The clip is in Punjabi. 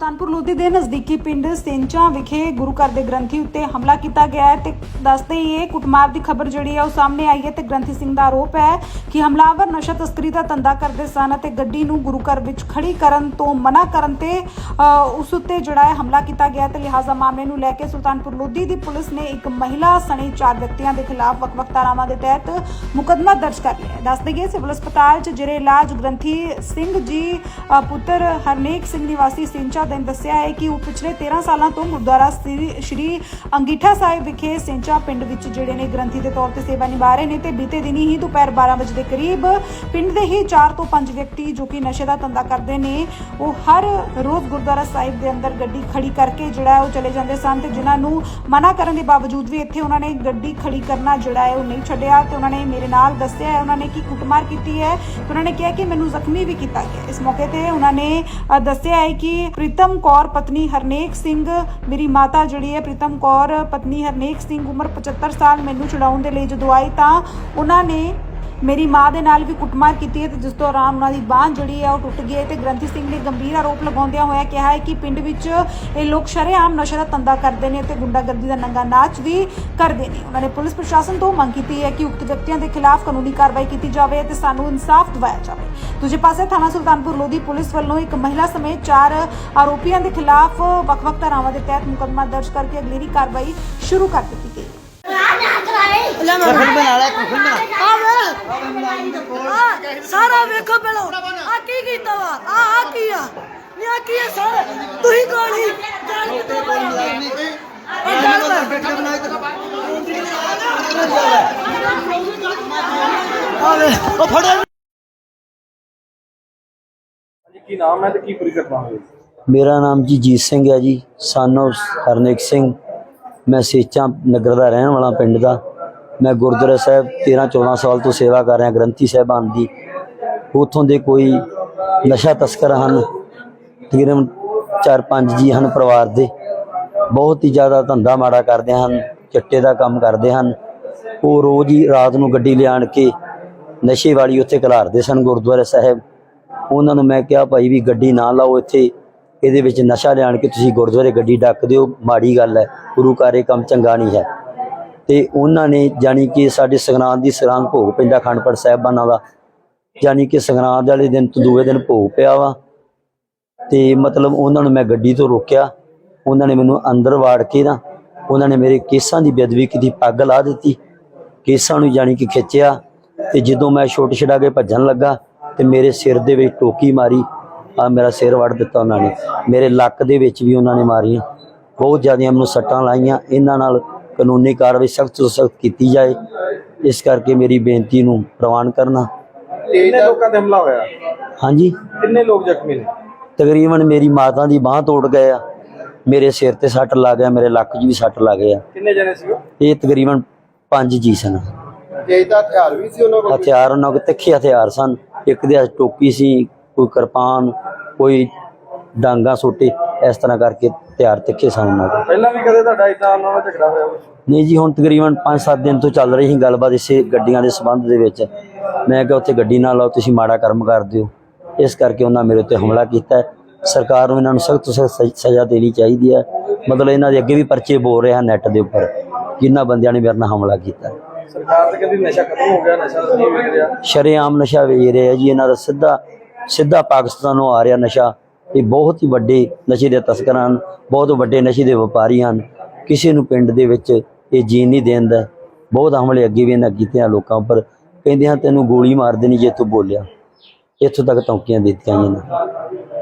ਸੁਲਤਾਨਪੁਰ ਲੋਧੀ ਦੇ ਨਜ਼ਦੀਕੀ ਪਿੰਡ ਸੇਂਚਾ ਵਿਖੇ ਗੁਰੂ ਘਰ ਦੇ ਗ੍ਰੰਥੀ ਉੱਤੇ ਹਮਲਾ ਕੀਤਾ ਗਿਆ ਹੈ ਤੇ ਦੱਸਦੇ ਹੀ ਇਹ ਕੁੱਟਮਾਰ ਦੀ ਖਬਰ ਜਿਹੜੀ ਹੈ ਉਹ ਸਾਹਮਣੇ ਆਈ ਹੈ ਤੇ ਗ੍ਰੰਥੀ ਸਿੰਘ ਦਾ ਆਰੋਪ ਹੈ ਕਿ ਹਮਲਾਵਰ ਨਸ਼ਾ ਤਸਕਰੀ ਦਾ ਧੰਦਾ ਕਰਦੇ ਸਨ ਅਤੇ ਗੱਡੀ ਨੂੰ ਗੁਰੂ ਘਰ ਵਿੱਚ ਖੜੀ ਕਰਨ ਤੋਂ ਮਨਾ ਕਰਨ ਤੇ ਉਸ ਉੱਤੇ ਜਿਹੜਾ ਹੈ ਹਮਲਾ ਕੀਤਾ ਗਿਆ ਤੇ ਲਿਹਾਜ਼ਾ ਮਾਮਲੇ ਨੂੰ ਲੈ ਕੇ ਸੁਲਤਾਨਪੁਰ ਲੋਧੀ ਦੀ ਪੁਲਿਸ ਨੇ ਇੱਕ ਮਹਿਲਾ ਸਣੇ ਚਾਰ ਵਿਅਕਤੀਆਂ ਦੇ ਖਿਲਾਫ ਵੱਖ-ਵੱਖ ਧਾਰਾਵਾਂ ਦੇ ਤਹਿਤ ਮੁਕੱਦਮਾ ਦਰਜ ਕਰ ਲਿਆ ਹੈ। ਦੱਸ ਦਈਏ ਸਿਵਲ ਹਸਪਤਾਲ 'ਚ ਜਿਹੜੇ ਇਲਾਜ ਗ੍ਰੰਥੀ ਸਿੰਘ ਜੀ ਪੁੱਤਰ ਹਰਨੇਕ ਸਿੰਘ ਨਿਵਾਸੀ ਸਿੰਚਾ ਦੇ ਨੇ ਦੱਸਿਆ ਹੈ ਕਿ ਉਹ ਪਿਛਲੇ 13 ਸਾਲਾਂ ਤੋਂ ਗੁਰਦੁਆਰਾ ਸ੍ਰੀ- ਅੰਗੀਠਾ ਸਾਹਿਬ ਵਿਖੇ ਸਿੰਚਾ ਪਿੰਡ ਵਿੱਚ ਜਿਹੜੇ ਨੇ ਗ੍ਰੰਥੀ ਦੇ ਤੌਰ ਤੇ ਸੇਵਾ ਨਿਭਾ ਰਹੇ ਨੇ ਤੇ ਬੀਤੇ ਦਿਨੀ ਹੀ ਦੁਪਹਿਰ 12 ਵਜੇ ਦੇ ਕਰੀਬ ਪਿੰਡ ਦੇ ਹੀ 4 ਤੋਂ 5 ਵਿਅਕਤੀ ਜੋ ਕਿ ਨਸ਼ੇ ਦਾ ਧੰਦਾ ਕਰਦੇ ਨੇ, ਉਹ ਹਰ ਰੋਜ਼ ਗੁਰਦੁਆਰਾ ਸਾਹਿਬ ਦੇ ਅੰਦਰ ਗੱਡੀ ਖੜੀ ਕਰਕੇ ਜਿਹੜਾ ਉਹ ਚਲੇ ਜਾਂਦੇ ਸਨ ਤੇ ਜਿਨ੍ਹਾਂ ਨੂੰ ਮਨਾ ਕਰਨ ਦੇ ਬਾਵਜੂਦ ਵੀ ਇੱਥੇ ਉਹਨਾਂ ਨੇ ਗੱਡੀ ਖੜੀ ਕਰਨਾ ਜਿਹੜਾ ਹੈ ਉਹ ਨਹੀਂ ਛੱਡਿਆ ਤੇ ਉਹਨਾਂ ਨੇ ਮੇਰੇ ਨਾਲ ਦੱਸਿਆ ਹੈ, ਉਹਨਾਂ ਨੇ ਕਿ ਕੁੱਟਮਾਰ ਕੀਤੀ ਹੈ ਤੇ ਉਹਨਾਂ ਨੇ ਕਿਹਾ ਕਿ ਮੈਨੂੰ ਜ਼ਖਮੀ ਵੀ ਕੀਤਾ ਗਿਆ ਇਸ ਮੌਕੇ ਤੇ ਉਹਨਾਂ ਨੇ ਦੱਸਿਆ ਹੈ ਕਿ ਪ੍ਰੀਤਮ ਕੌਰ, ਪਤਨੀ ਹਰਨੇਕ ਸਿੰਘ। ਮੇਰੀ ਮਾਤਾ ਜਿਹੜੀ ਹੈ, ਪ੍ਰੀਤਮ ਕੌਰ, ਪਤਨੀ ਹਰਨੇਕ ਸਿੰਘ, ਉਮਰ 75 ਸਾਲ ਮੈਨੂੰ ਛੁਡਾਉਣ ਦੇ ਲਈ ਜਦੋਂ ਆਈ ਤਾਂ ਉਹਨਾਂ ਨੇ ਮੇਰੀ ਮਾਂ ਦੇ ਨਾਲ ਵੀ ਕੁੱਟਮਾਰ ਕੀਤੀ ਹੈ ਤੇ ਜਿਸ ਦੌਰਾਨ ਉਹਨਾਂ ਦੀ ਬਾਂਹ ਜਿਹੜੀ ਹੈ ਉਹ ਟੁੱਟ ਗਈ ਹੈ ਤੇ ਗ੍ਰੰਥੀ ਸਿੰਘ ਨੇ ਗੰਭੀਰ ਆਰੋਪ ਲਗਾਉਂਦਿਆਂ ਹੋਇਆ ਕਿਹਾ ਹੈ ਕਿ ਪਿੰਡ ਵਿੱਚ ਇਹ ਲੋਕ ਸ਼ਰੇਆਮ ਨਸ਼ੇ ਦਾ ਧੰਦਾ ਕਰਦੇ ਨੇ ਤੇ ਗੁੰਡਾਗਰਦੀ ਦਾ ਨੰਗਾ ਨਾਚ ਵੀ ਕਰਦੇ ਨੇ। ਉਹਨਾਂ ਨੇ ਪੁਲਿਸ ਪ੍ਰਸ਼ਾਸਨ ਤੋਂ ਮੰਗ ਕੀਤੀ ਹੈ ਕਿ ਉਕਤ ਵਿਅਕਤੀਆਂ ਦੇ ਖਿਲਾਫ ਕਾਨੂੰਨੀ ਕਾਰਵਾਈ ਕੀਤੀ ਜਾਵੇ ਤੇ ਸਾਨੂੰ ਇਨਸਾਫ ਦਿਵਾਇਆ ਜਾਵੇ। ਦੂਜੇ ਪਾਸੇ ਥਾਣਾ ਸੁਲਤਾਨਪੁਰ ਲੋਧੀ ਪੁਲਿਸ ਵੱਲੋਂ ਇੱਕ ਮਹਿਲਾ ਸਮੇਤ ਚਾਰ ਆਰੋਪੀਆਂ ਦੇ ਖਿਲਾਫ ਵੱਖ-ਵੱਖ ਧਾਰਾਵਾਂ ਦੇ ਤਹਿਤ ਮੁਕੱਦਮਾ ਦਰਜ ਕਰਕੇ ਅਗਲੇਰੀ ਕਾਰਵਾਈ ਸ਼ੁਰੂ ਕਰ ਦਿੱਤੀ ਗਈ। ਹੈ ਬਣਾ ਲੈ ਕਫਨ ਬਣਾ। ਆ ਸਾਰਾ ਵੇਖੋ ਪਹਿਲਾਂ। ਆ ਕੀ ਕੀਤਾ ਵਾ? ਆ ਆ ਕੀ ਆ? ਨੀ ਆ ਕੀ ਆ ਸਰ? ਤੁਸੀਂ ਕੌਣ ਹੀ ਜਾਣ ਕੇ ਤੇ ਬੈਠੇ ਬਣਾ ਕੇ ਆਵੇ ਉਹ ਫੜੋ। ਜੀ ਕੀ ਨਾਮ ਹੈ ਤੇ ਕੀ ਪੂਰੀ ਘਟਨਾ ਹੋਈ? ਮੇਰਾ ਨਾਮ ਜੀ ਜੀਤ ਸਿੰਘ ਹੈ ਜੀ ਸਨ of ਹਰਨੇਕ ਸਿੰਘ। ਮੈਂ ਸੇਚਾਂ ਨਗਰ ਦਾ ਰਹਿਣ ਵਾਲਾ ਪਿੰਡ ਦਾ। ਮੈਂ ਗੁਰਦੁਆਰਾ ਸਾਹਿਬ 13 14 ਸਾਲ ਤੋਂ ਸੇਵਾ ਕਰ ਰਿਹਾ, ਗ੍ਰੰਥੀ ਸਾਹਿਬਾਨ ਦੀ। ਉਥੋਂ ਦੇ ਕੋਈ ਨਸ਼ਾ ਤਸਕਰ ਹਨ, ਤਕਰੀਬਨ 4-5 ਜੀ ਹਨ ਪਰਿਵਾਰ ਦੇ। ਬਹੁਤ ਹੀ ਜ਼ਿਆਦਾ ਧੰਦਾ ਮਾੜਾ ਕਰਦੇ ਹਨ, ਚਿੱਟੇ ਦਾ ਕੰਮ ਕਰਦੇ ਹਨ। ਉਹ ਰੋਜ਼ ਹੀ ਰਾਤ ਨੂੰ ਗੱਡੀ ਲਿਆਣ ਕੇ ਨਸ਼ੇ ਵਾਲੀ ਉੱਥੇ ਘਲਾਰਦੇ ਸਨ ਗੁਰਦੁਆਰਾ ਸਾਹਿਬ। ਉਹਨਾਂ ਨੂੰ ਮੈਂ ਕਿਹਾ, ਭਾਈ ਵੀ ਗੱਡੀ ਨਾ ਲਾਓ ਇੱਥੇ। ਇਹਦੇ ਵਿੱਚ ਨਸ਼ਾ ਲਿਆਣ ਕੇ ਤੁਸੀਂ ਗੁਰਦੁਆਰੇ ਗੱਡੀ ਡੱਕ ਦਿਓ। ਮਾੜੀ ਗੱਲ ਹੈ, ਗੁਰੂ ਘਰ ਕੰਮ ਚੰਗਾ ਨਹੀਂ ਹੈ। ਤੇ ਉਹਨਾਂ ਨੇ ਜਾਣੀ ਕਿ ਸਾਡੇ ਸੰਗਰਾਂਦ ਦੀ ਸੰਗਰਾਂਦ ਭੋਗ ਪੈਂਦਾ ਖੰਡਪੜ ਸਾਹਿਬਾਨਾਂ ਦਾ। ਜਾਣੀ ਕਿ ਸੰਗਰਾਂਦ ਵਾਲੇ ਦਿਨ ਤੋਂ ਦੂਏ ਦਿਨ ਭੋਗ ਪਿਆ ਵਾ। ਤੇ ਮਤਲਬ ਉਹਨਾਂ ਨੂੰ ਮੈਂ ਗੱਡੀ ਤੋਂ ਰੋਕਿਆ। ਉਹਨਾਂ ਨੇ ਮੈਨੂੰ ਅੰਦਰ ਵਾੜ ਕੇ ਨਾ ਉਹਨਾਂ ਨੇ ਮੇਰੇ ਕੇਸਾਂ ਦੀ ਬੇਅਦਬੀ ਕੀਤੀ, ਪੱਗ ਲਾ ਦਿੱਤੀ। ਕੇਸਾਂ ਨੂੰ ਜਾਣੀ ਕਿ ਖਿੱਚਿਆ ਤੇ ਜਦੋਂ ਮੈਂ ਛੁੱਟ ਛਡਾ ਕੇ ਭੱਜਣ ਲੱਗਾ ਤੇ ਮੇਰੇ ਸਿਰ ਦੇ ਵਿੱਚ ਟੋਕੀ ਮਾਰੀ। ਆ ਮੇਰਾ ਸਿਰ ਵੜ ਦਿੱਤਾ ਉਹਨਾਂ ਨੇ। ਮੇਰੇ ਲੱਕ ਦੇ ਵਿੱਚ ਵੀ ਉਹਨਾਂ ਨੇ ਮਾਰੀਆਂ। ਬਹੁਤ ਜ਼ਿਆਦੀਆਂ ਮੈਨੂੰ ਸੱਟਾਂ ਲਾਈਆਂ। ਇਹਨਾਂ ਨਾਲ ਕਾਨੂੰਨੀ ਕਾਰਵਾਈ ਸਖਤ ਤੋਂ ਸਖਤ ਕੀਤੀ ਜਾਏ ਇਸ ਕਰਕੇ ਮੇਰੀ ਬੇਨਤੀ ਨੂੰ ਪ੍ਰਵਾਨ ਕਰਨਾ। ਕਿੰਨੇ ਲੋਕਾਂ ਤੇ ਹਮਲਾ ਹੋਇਆ? ਹਾਂਜੀ। ਕਿੰਨੇ ਲੋਕ ਜ਼ਖਮੀ ਨੇ? ਤਕਰੀਬਨ ਮੇਰੀ ਮਾਤਾ ਦੀ ਬਾਹ ਤੋੜ ਗਏ ਆ ਮੇਰੇ ਸਿਰ ਤੇ ਸੱਟ ਲੱਗ ਗਿਆ ਮੇਰੇ ਲੱਕ 'ਚ ਵੀ ਸੱਟ ਲੱਗ ਗਿਆ। ਕਿੰਨੇ ਜਣੇ ਸੀ ਇਹ ਤਕਰੀਬਨ ਪੰਜ ਜੀ ਸਨ। ਤੇਜ ਦਾ ਹਥਿਆਰ ਵੀ ਸੀ ਉਹਨਾਂ ਹਥਿਆਰ ਉਹਨਾਂ ਕੋਲ ਤਿੱਖੇ ਹਥਿਆਰ ਸਨ। ਇੱਕ ਦੇ ਹੱਥ ਟੋਪੀ ਸੀ ਕੋਈ ਕਿਰਪਾਨ ਕੋਈ ਡਾਂਗਾ ਸੋਟੇ ਇਸ ਤਰ੍ਹਾਂ ਕਰਕੇ ਹਥਿਆਰ ਤਿੱਖੇ ਸਨ ਪਹਿਲਾਂ ਵੀ ਕਦੇ ਤੁਹਾਡਾ ਇਦਾਂ ਉਹਨਾਂ ਨਾਲ ਝਗੜਾ ਹੋਇਆ? ਨਹੀਂ ਜੀ ਹੁਣ ਤਕਰੀਬਨ 5-7 ਦਿਨ ਤੋਂ ਚੱਲ ਰਹੀ ਸੀ ਗੱਲਬਾਤ ਇਸੇ ਗੱਡੀਆਂ ਦੇ ਸੰਬੰਧ ਦੇ ਵਿੱਚ ਮੈਂ ਕਿਹਾ ਉੱਥੇ ਗੱਡੀ ਨਾ ਲਾਓ ਤੁਸੀਂ ਮਾੜਾ ਕਰਮ ਕਰਦੇ ਹੋ ਇਸ ਕਰਕੇ ਉਹਨਾਂ ਮੇਰੇ ਉੱਤੇ ਹਮਲਾ ਕੀਤਾ। ਸਰਕਾਰ ਨੂੰ ਇਹਨਾਂ ਨੂੰ ਸਖਤ ਤੋਂ ਸਖਤ ਸਜ਼ਾ ਦੇਣੀ ਚਾਹੀਦੀ ਹੈ ਮਤਲਬ ਇਹਨਾਂ ਦੇ ਅੱਗੇ ਵੀ ਪਰਚੇ ਬੋਲ ਰਹੇ ਨੈੱਟ ਦੇ ਉੱਪਰ ਜਿਨ੍ਹਾਂ ਬੰਦਿਆਂ ਨੇ ਮੇਰੇ ਨਾਲ ਹਮਲਾ ਕੀਤਾ। ਸਰਕਾਰ ਤੇ ਕਹਿੰਦੀ ਨਸ਼ਾ ਖਤਮ ਹੋ ਗਿਆ ਨਸ਼ਾ ਨਹੀਂ ਵਿਕ ਰਿਹਾ ਸ਼ਰੇਆਮ ਨਸ਼ਾ ਵੇਚ ਰਿਹਾ ਜੀ ਇਹਨਾਂ ਦਾ ਸਿੱਧਾ ਸਿੱਧਾ ਪਾਕਿਸਤਾਨ ਨੂੰ ਆ ਰਿਹਾ ਨਸ਼ਾ ਇਹ ਬਹੁਤ ਹੀ ਵੱਡੇ ਨਸ਼ੇ ਦੇ ਤਸਕਰ ਹਨ, ਬਹੁਤ ਵੱਡੇ ਨਸ਼ੇ ਦੇ ਵਪਾਰੀ ਹਨ। ਕਿਸੇ ਨੂੰ ਪਿੰਡ ਦੇ ਵਿੱਚ ਇਹ ਜੀਣ ਨਹੀਂ ਦੇਂਦਾ ਬਹੁਤ ਹਮਲੇ ਅੱਗੇ ਵੀ ਇਹਨਾਂ ਕੀਤੇ ਆ ਲੋਕਾਂ ਉੱਪਰ। ਕਹਿੰਦੇ ਹਨ ਤੈਨੂੰ ਗੋਲੀ ਮਾਰ ਦੇਣੀ ਜੇ ਤੂੰ ਬੋਲਿਆ। ਇੱਥੋਂ ਤੱਕ ਧੌਕੀਆਂ ਦਿੱਤੀਆਂ ਇਹਨਾਂ